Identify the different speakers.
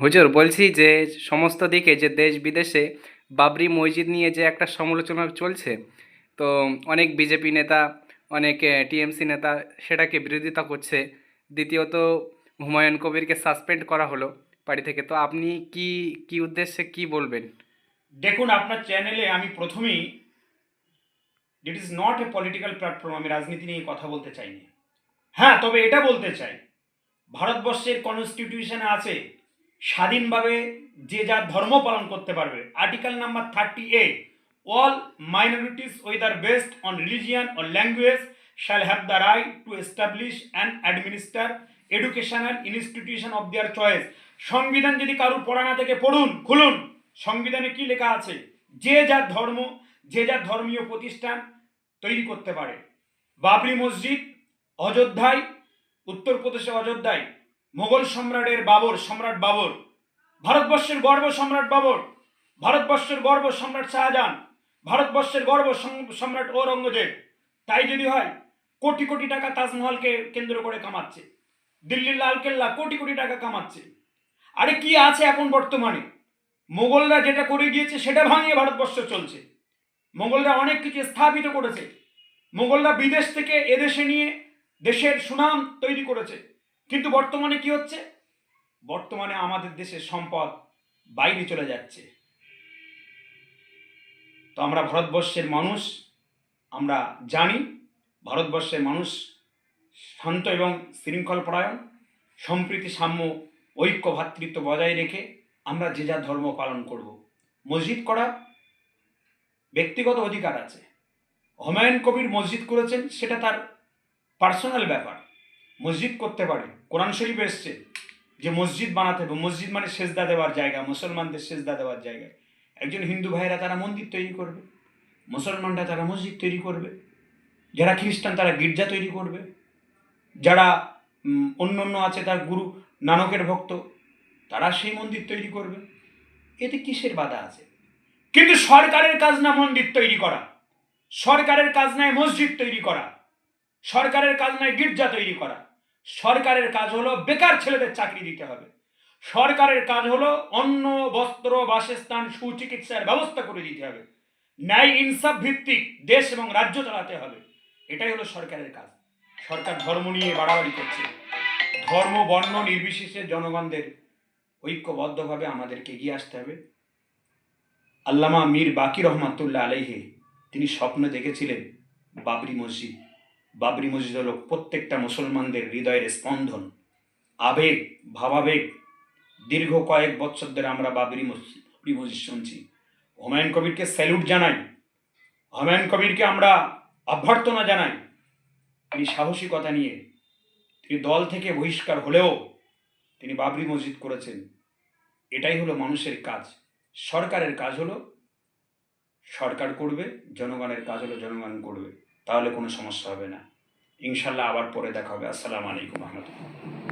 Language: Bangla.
Speaker 1: হুজুর, বলছি যে সমস্ত দিকে যে দেশ বিদেশে বাবরি মসজিদ নিয়ে যে একটা সমালোচনা চলছে, তো অনেক বিজেপি নেতা, অনেক টিএমসি নেতা সেটাকে বিরোধিতা করছে। দ্বিতীয়ত, হুমায়ুন কবিরকে সাসপেন্ড করা হলো বাড়ি থেকে। তো আপনি কি কি উদ্দেশ্যে কি বলবেন?
Speaker 2: দেখুন, আপনার চ্যানেলে আমি প্রথমেই it is not a political platform আমি রাজনীতি নিয়ে কথা বলতে চাইনি। হ্যাঁ তবে এটা বলতে চাই। ভারতবর্ষের কনস্টিটিউশনে আছে, স্বাধীনভাবে যে যার ধর্ম পালন করতে পারবে। Article number thirty A all minorities whether based on religion or language shall have the right to establish and administer educational institution of their choice সংবিধান যদি কারুর পড়া না থেকে পড়ুন, খুলুন। সংবিধানে কি লেখা আছে? যে যার ধর্ম, যে যার ধর্মীয় প্রতিষ্ঠান তৈরি করতে পারে। বাবরি মসজিদ, অযোধ্যায় উত্তরপ্রদেশে অযোধ্যায় মোগল সম্রাটের বাবর, সম্রাট বাবর, ভারতবর্ষের গর্ব সম্রাট বাবর, ভারতবর্ষের গর্ব সম্রাট শাহজাহান, ভারতবর্ষের গর্ব সম- সম্রাট ঔরঙ্গজেব। তাই যদি হয়, কোটি কোটি টাকা তাজমহলকে কেন্দ্র করে কামাচ্ছে। দিল্লির লালকেল্লা কোটি কোটি টাকা কামাচ্ছে। আরে কি আছে এখন বর্তমানে? মোগলরা যেটা করে গিয়েছে, সেটা ভাঙিয়ে ভারতবর্ষ চলছে। মোগলরা অনেক কিছু স্থাপিত করেছে। মোগলরা বিদেশ থেকে এদেশে নিয়ে দেশের সুনাম তৈরি করেছে। কিন্তু বর্তমানে কি হচ্ছে? বর্তমানে আমাদের দেশের সম্পদ বাইরে চলে যাচ্ছে। তো আমরা ভারতবর্ষের মানুষ, আমরা জানি ভারতবর্ষের মানুষ শান্ত এবং শৃঙ্খল পরায়ণ, সম্প্রীতি, সাম্য, ঐক্য ভ্রাতৃত্ব বজায় রেখে আমরা যে যা ধর্ম পালন করব। মসজিদ করা ব্যক্তিগত অধিকার আছে। হুমায়ুন কবির মসজিদ করেছেন, সেটা তার পার্সোনাল ব্যাপার। মসজিদ করতে পারে। কোরআন শরীফ এসছে যে মসজিদ বানাতে হবে। মসজিদ মানে সেজদা দেওয়ার জায়গা, মুসলমানদের সেজদা দেওয়ার জায়গা। একজন হিন্দু ভাইয়েরা তারা মন্দির তৈরি করবে। মুসলমানরা তারা মসজিদ তৈরি করবে। যারা খ্রিস্টান তারা গির্জা তৈরি করবে। যারা অন্য অন্য আছে তার গুরু নানকের ভক্ত, তারা সেই মন্দির তৈরি করবে। এতে কিসের বাধা আছে? কিন্তু সরকারের কাজ না মন্দির তৈরি করা। সরকারের কাজ নয় মসজিদ তৈরি করা। সরকারের কাজ নয়, গির্জা তৈরি করা। সরকারের কাজ হলো বেকার ছেলেদের চাকরি দিতে হবে। সরকারের কাজ হলো অন্ন, বস্ত্র, বাসস্থান, সুচিকিৎসার ব্যবস্থা করে দিতে হবে। ন্যায় ইনসাফ ভিত্তিক দেশ এবং রাজ্য চালাতে হবে। এটাই হলো সরকারের কাজ। সরকার ধর্ম নিয়ে বাড়াবাড়ি করছে। ধর্ম, বর্ণ নির্বিশেষে জনগণদের ঐক্যবদ্ধভাবে আমাদেরকে এগিয়ে আসতে হবে। আল্লামা মীর বাকি রহমাতুল্লাহ আলাইহে, তিনি স্বপ্ন দেখেছিলেন বাবরি মসজিদ। বাবরি মসজিদ হলো প্রত্যেকটা মুসলমানদের হৃদয়ের স্পন্দন। আবেগ, ভাবাবেগ। দীর্ঘ কয়েক বছর ধরে আমরা বাবরি মসজিদ মসজিদ শুনছি। হুমায়ুন কবিরকে স্যালুট জানাই। হুমায়ুন কবিরকে আমরা অভ্যর্থনা জানাই। তিনি সাহসিকতা নিয়ে, তিনি দল থেকে বহিষ্কার হলেও তিনি বাবরি মসজিদ করেছেন। এটাই হলো মানুষের কাজ। সরকারের কাজ হলো, সরকার করবে, জনগণের কাজ হলো জনগণ করবে। তাহলে কোনো সমস্যা হবে না। ইনশাল্লাহ আবার পরে দেখা হবে। আসসালামু আলাইকুম রহমতুল্লাহ।